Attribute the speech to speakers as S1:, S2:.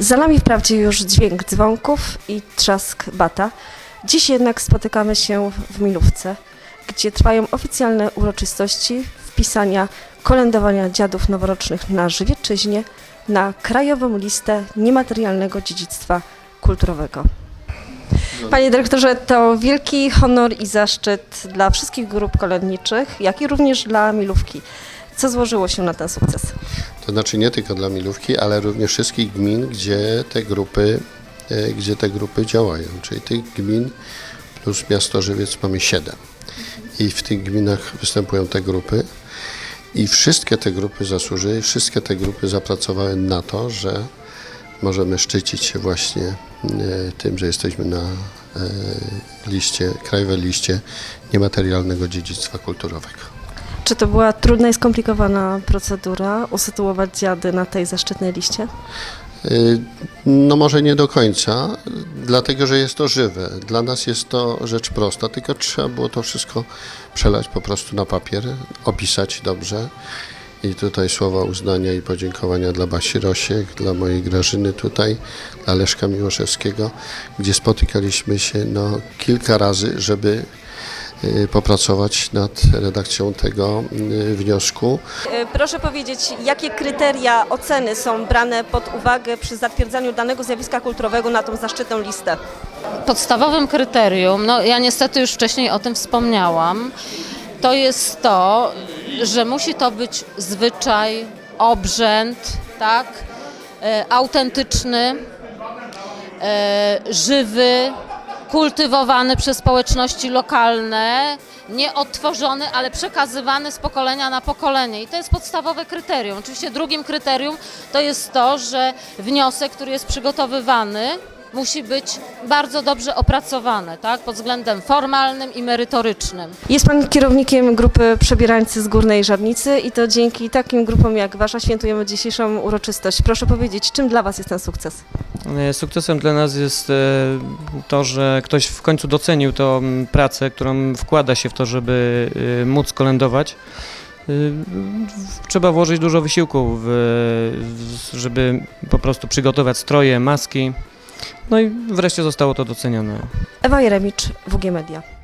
S1: Za nami wprawdzie już dźwięk dzwonków i trzask bata. Dziś jednak spotykamy się w Milówce, gdzie trwają oficjalne uroczystości wpisania kolędowania dziadów noworocznych na Żywiecczyźnie na krajową listę niematerialnego dziedzictwa kulturowego. Panie dyrektorze, to wielki honor i zaszczyt dla wszystkich grup kolędniczych, jak i również dla Milówki. Co złożyło się na ten sukces?
S2: To znaczy nie tylko dla Milówki, ale również wszystkich gmin, gdzie te grupy, e, gdzie te grupy działają. Czyli tych gmin plus miasto Żywiec mamy siedem. I w tych gminach występują te grupy. I wszystkie te grupy zasłużyły, wszystkie te grupy zapracowały na to, że możemy szczycić się właśnie e, tym, że jesteśmy na e, liście, krajowej liście niematerialnego dziedzictwa kulturowego.
S1: Czy to była trudna i skomplikowana procedura usytuować dziady na tej zaszczytnej liście?
S2: Y, No może nie do końca, dlatego że jest to żywe. Dla nas jest to rzecz prosta, tylko trzeba było to wszystko przelać po prostu na papier, opisać dobrze. I tutaj słowa uznania i podziękowania dla Basi Rosiek, dla mojej Grażyny tutaj, dla Leszka Miłoszewskiego, gdzie spotykaliśmy się no, kilka razy, żeby popracować nad redakcją tego y, wniosku.
S1: E, Proszę powiedzieć, jakie kryteria oceny są brane pod uwagę przy zatwierdzaniu danego zjawiska kulturowego na tą zaszczytną listę?
S3: Podstawowym kryterium, no ja niestety już wcześniej o tym wspomniałam, to jest to, że musi to być zwyczaj, obrzęd, tak, e, autentyczny, e, żywy, kultywowany przez społeczności lokalne, nie odtworzony, ale przekazywany z pokolenia na pokolenie. I to jest podstawowe kryterium. Oczywiście drugim kryterium to jest to, że wniosek, który jest przygotowywany, musi być bardzo dobrze opracowany, tak, pod względem formalnym i merytorycznym.
S1: Jest Pan kierownikiem grupy Przebierańcy z Górnej Żadnicy i to dzięki takim grupom jak Wasza świętujemy dzisiejszą uroczystość. Proszę powiedzieć, czym dla Was jest ten sukces?
S4: E, Sukcesem dla nas jest e, to, że ktoś w końcu docenił tą pracę, którą wkłada się w to, żeby e, móc kolędować. Trzeba włożyć dużo wysiłku, żeby po prostu przygotować stroje, maski. No i wreszcie zostało to docenione.
S1: Ewa Jeremicz, WG Media.